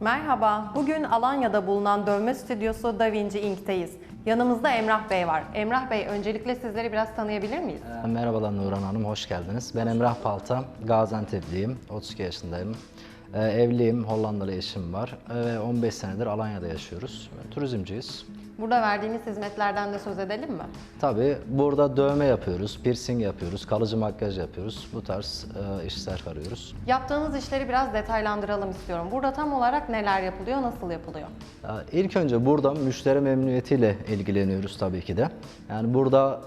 Merhaba, bugün Alanya'da bulunan dövme stüdyosu Da Vinci Ink'teyiz. Yanımızda Emrah Bey var. Emrah Bey, öncelikle sizleri biraz tanıyabilir miyiz? Merhabalar Nurhan Hanım, hoş geldiniz. Ben Emrah Palta, Gaziantep'liyim, 32 yaşındayım. Ee, evliyim, Hollandalı eşim var Ee, ve 15 senedir Alanya'da yaşıyoruz. Turizmciyiz. Burada verdiğiniz hizmetlerden de söz edelim mi? Tabii burada dövme yapıyoruz, piercing yapıyoruz, kalıcı makyaj yapıyoruz. Bu tarz e, işler arıyoruz. Yaptığınız işleri biraz detaylandıralım istiyorum. Burada tam olarak neler yapılıyor, nasıl yapılıyor? Ya, İlk önce burada müşteri memnuniyetiyle ilgileniyoruz tabii ki de. Yani burada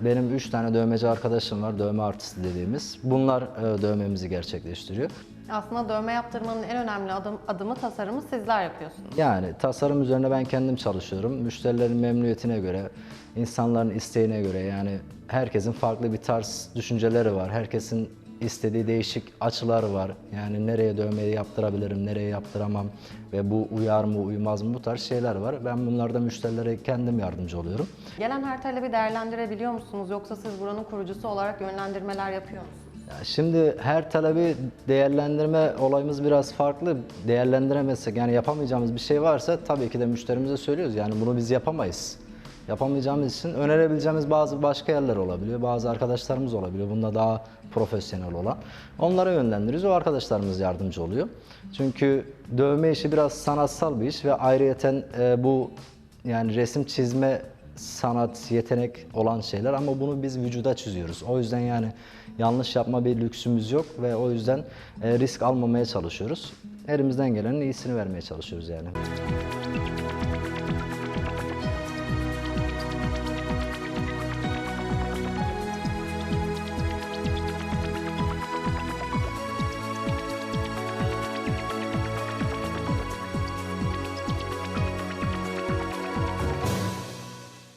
benim 3 tane dövmeci arkadaşım var, dövme artisti dediğimiz. Bunlar e, dövmemizi gerçekleştiriyor. Aslında dövme yaptırmanın en önemli adım, adımı tasarımı sizler yapıyorsunuz. Yani tasarım üzerine ben kendim çalışıyorum. Müşterilerin memnuniyetine göre, insanların isteğine göre yani herkesin farklı bir tarz düşünceleri var. Herkesin istediği değişik açıları var. Yani nereye dövmeyi yaptırabilirim, nereye yaptıramam ve bu uyar mı, uymaz mı bu tarz şeyler var. Ben bunlarda müşterilere kendim yardımcı oluyorum. Gelen her talebi değerlendirebiliyor musunuz yoksa siz buranın kurucusu olarak yönlendirmeler yapıyor musunuz? Şimdi her talebi değerlendirme olayımız biraz farklı. Değerlendiremezsek yani yapamayacağımız bir şey varsa tabii ki de müşterimize söylüyoruz. Yani bunu biz yapamayız. Yapamayacağımız için önerebileceğimiz bazı başka yerler olabiliyor. Bazı arkadaşlarımız olabiliyor. Bunda daha profesyonel olan. Onlara yönlendiriyoruz. O arkadaşlarımız yardımcı oluyor. Çünkü dövme işi biraz sanatsal bir iş ve ayrıyeten e, bu yani resim çizme sanat, yetenek olan şeyler ama bunu biz vücuda çiziyoruz. O yüzden yani yanlış yapma bir lüksümüz yok ve o yüzden e, risk almamaya çalışıyoruz. Elimizden gelenin iyisini vermeye çalışıyoruz yani.